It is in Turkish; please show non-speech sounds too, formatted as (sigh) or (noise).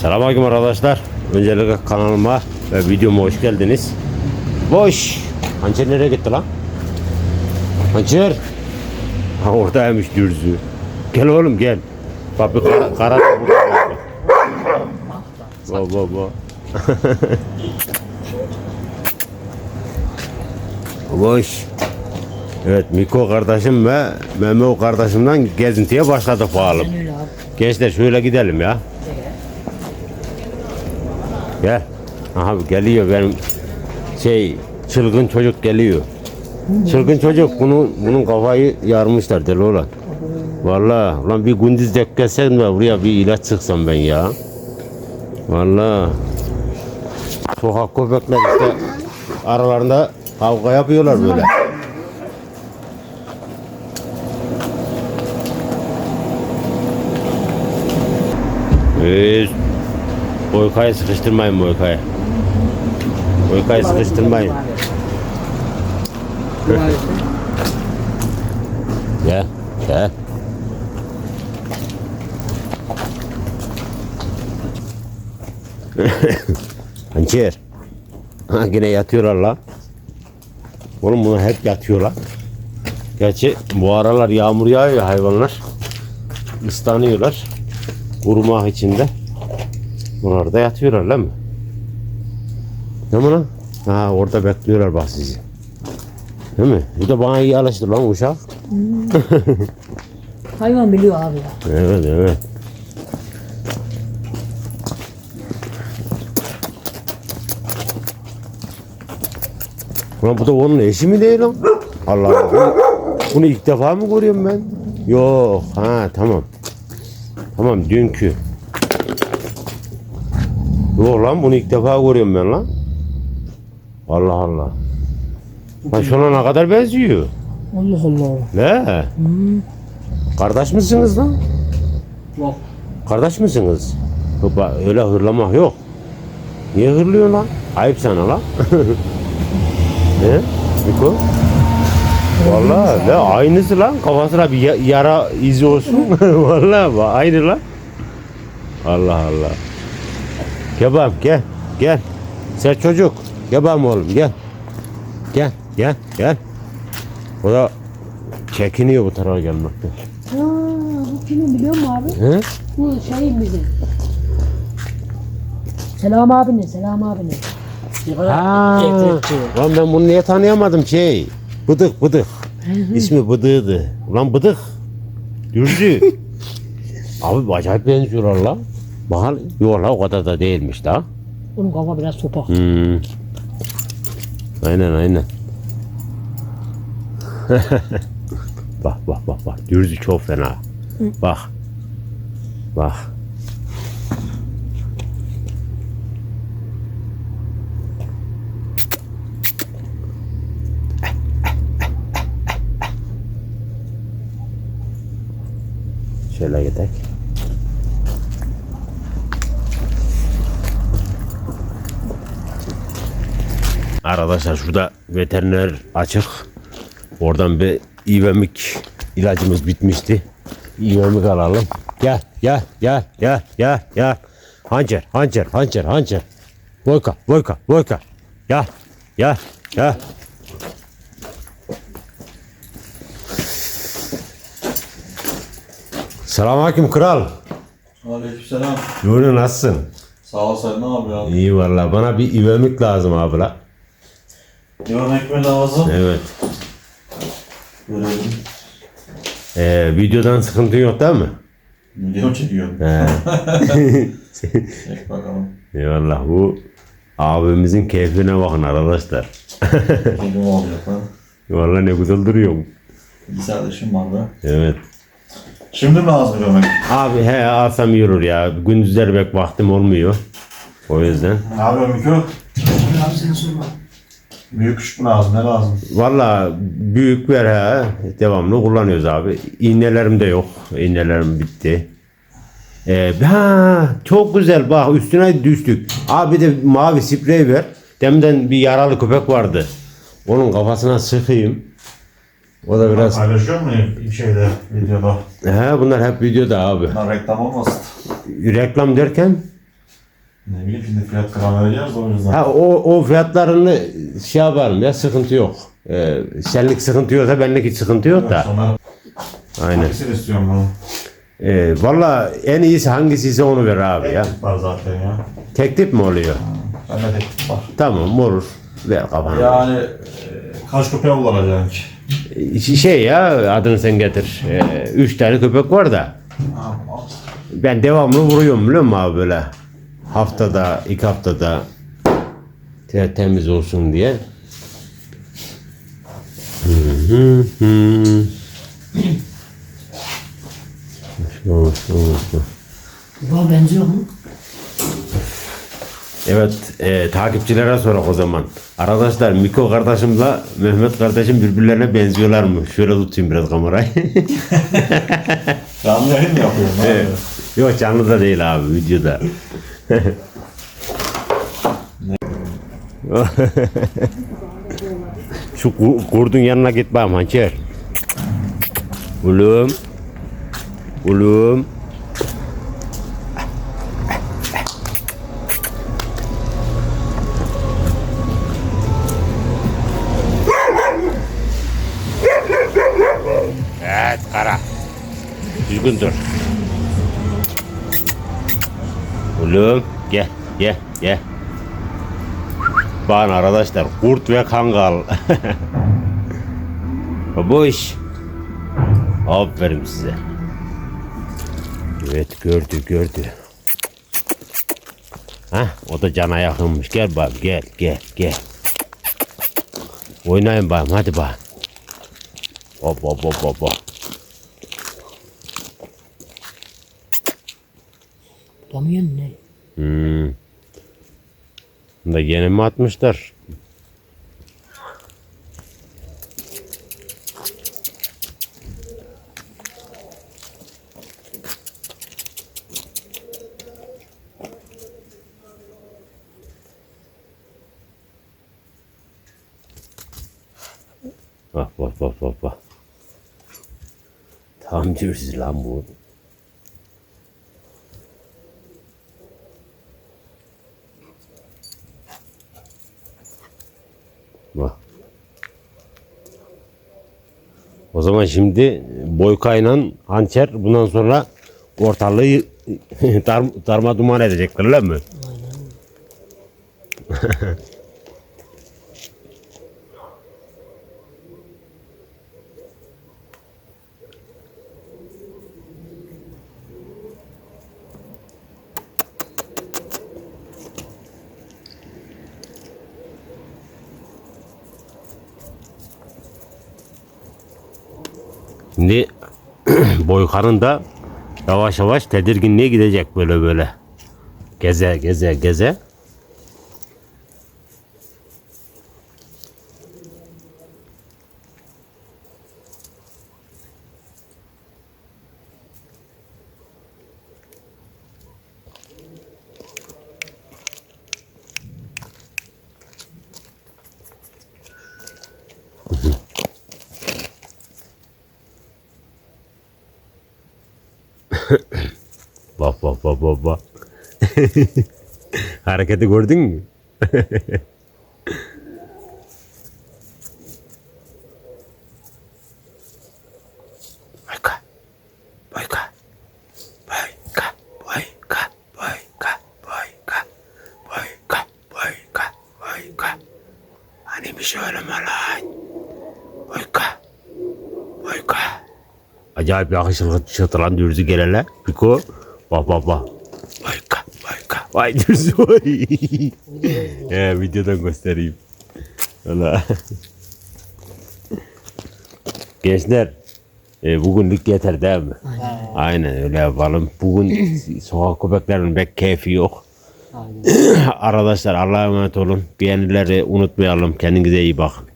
Selamünaleyküm arkadaşlar. Öncelikle kanalıma ve videoma hoş geldiniz. Boş. Hançer nereye gitti lan? Hançer. Ha oradaymış dürzü. Gel oğlum gel. Bak bir kara, kara da burada var bak. Bak bak. Boş. Evet Miko kardeşim ve Memo kardeşimden gezintiye başladık abi. Gençler şöyle gidelim ya. Gel. Aha geliyor benim şey çılgın çocuk geliyor. Çılgın çocuk bunu bunun kafayı yarmışlar deli olan. Vallahi ulan bir gündüz dek gelsem de buraya bir ilaç sıksam ben ya. Vallahi sokak köpekler işte aralarında kavga yapıyorlar böyle. Ee, Boykayı sıkıştırmayın Boykayı. Boykayı sıkıştırmayın. Gel, gel. (laughs) Hançer. Ha yine yatıyorlar la. Oğlum bunu hep yatıyorlar. Gerçi bu aralar yağmur yağıyor hayvanlar. Islanıyorlar. Kurumak içinde. Bunlar da yatıyorlar lan mı? Ne mi lan? Ha orada bekliyorlar bak sizi. Değil mi? Bu da bana iyi alıştı lan uşak. (laughs) Hayvan biliyor abi ya. Evet evet. Ulan bu da onun eşi mi değil lan? Allah Allah. Bunu, bunu ilk defa mı görüyorum ben? Yok. Ha tamam. Tamam dünkü. Yok lan bunu ilk defa görüyorum ben lan. Allah Allah. Ne kadar benziyor. Allah Allah. Ne? Kardeş misiniz lan? Yok. Kardeş misiniz? Öyle hırlamak yok. Niye hırlıyorsun lan? Ayıp sana lan. (laughs) ne? Miko? Vallahi ne aynısı lan. Kafasına bir ya- yara izi olsun. (laughs) Vallahi bak, aynı lan. Allah Allah. Bakayım gel. Gel. Sen çocuk. Bakayım oğlum gel. Gel gel gel. O da çekiniyor bu tarafa gelmekten. Ha, bu kimin biliyor musun abi? He? Bu şeyin bizim. Selam abinin, Selam abinin. Ha, lan ben bunu niye tanıyamadım şey. Bıdık bıdık. İsmi Bıdık'dı. Ulan Bıdık. Dürzü. (laughs) Abi acayip benziyorlar lan. Bakalım. Yok la o kadar da değilmiş la. Onun kafa biraz sopak. Hmm. Aynen aynen. (laughs) bak bak bak bak. Dürzü çok fena. Bak. Bak. Şöyle gidelim. Arkadaşlar şurada veteriner açık. Oradan bir ivemik ilacımız bitmişti. İvemik alalım. Gel gel gel gel gel gel. Hançer hançer hançer hançer. Boyka boyka boyka. Gel gel gel. Selamünaleyküm kral. Aleykümselam. Nuri nasılsın? Sağ ol sen ne yapıyorsun? İyi valla bana bir ivemik lazım abi la. Yemek mi lazım? Evet. Görelim. Ee, videodan sıkıntı yok değil mi? Video çekiyorum. He. Çek bakalım. Eyvallah bu abimizin keyfine bakın arkadaşlar. Kedi mi olacak lan? Vallahi ne güzel duruyor. Bilgisayarda işim var be. Evet. Şimdi mi lazım yemek? Abi he alsam yürür ya. Gündüzler pek vaktim olmuyor. O yüzden. Ne yapıyorsun Miko? Abi sen sorma. Büyük küçük mü lazım? Ne lazım? Valla büyük ver ha. Devamlı kullanıyoruz abi. İğnelerim de yok. İğnelerim bitti. Ee, ha, çok güzel bak üstüne düştük. Abi de mavi sprey ver. Demden bir yaralı köpek vardı. Onun kafasına sıkayım. O da biraz... Paylaşıyor mu bir şeyde videoda? He bunlar hep videoda abi. Bunlar reklam olmasın. Reklam derken Ne bileyim şimdi fiyat vereceğiz de o yüzden. Ha o, o fiyatlarını şey yaparım ya sıkıntı yok. Ee, senlik sıkıntı yoksa benlik hiç sıkıntı yok da. Sonra Aynen. hangisini istiyorum bunu? Ee, Valla en iyisi hangisiyse onu ver abi ya. Var zaten ya. Tek tip mi oluyor? Bende tek tip var. Tamam olur. Ver kafana. Yani e, kaç köpeğe ki? Ee, Şey ya adını sen getir. Ee, üç tane köpek var da. Ben devamlı vuruyorum biliyor musun abi böyle. Haftada, iki haftada te- temiz olsun diye. Baba benziyor mu? Evet, e, takipçilere sorak o zaman. Arkadaşlar Miko kardeşimle Mehmet kardeşim birbirlerine benziyorlar mı? Şöyle tutayım biraz kamerayı. Canlı yayın mı yapıyorum? Ne Evet. Yok canlı da değil abi videoda. Şu ku- kurdun yanına git bakayım hançer. Oğlum. Oğlum. Evet kara. Düzgün dur. Oğlum gel gel gel. Bakın arkadaşlar kurt ve kangal. (laughs) Babuş. Aferin size. Evet gördü gördü. Hah o da cana yakınmış. Gel bakayım gel gel gel. Oynayın bakayım hadi bakayım. Hop hop hop hop hop. Bulamıyorsun ne? Hmm. Da yeni mi atmışlar? Bak bak bak bak bak. Tam cürsüz lan bu. Bak. O zaman şimdi Boykay'la Hançer bundan sonra ortalığı (laughs) dar, darma duman edecekler öyle mi? Şimdi (clears throat) Boykan'ın da yavaş yavaş tedirginliğe gidecek böyle böyle. Geze geze geze. (laughs) Bak bak bak bak bak. (laughs) Hareketi gördün mü? (laughs) Boyka. Boyka. Boyka. Boyka. Boyka. Boyka. Boyka. Boyka. Boyka. Hani bir şey söyleme lan. Boyka. Boyka. Acayip yakışıklı çıtıran dürzü gelele. Piko. Bak bak bak. Boyka. Boyka. Vay dürzü vay. He videodan göstereyim. Valla. Gençler. E, bugünlük yeter değil mi? Aynen. Aynen öyle yapalım. Bugün sokak köpeklerinin pek keyfi yok. Aynen. (coughs) Arkadaşlar Allah'a emanet olun. Beğenileri unutmayalım. Kendinize iyi bakın.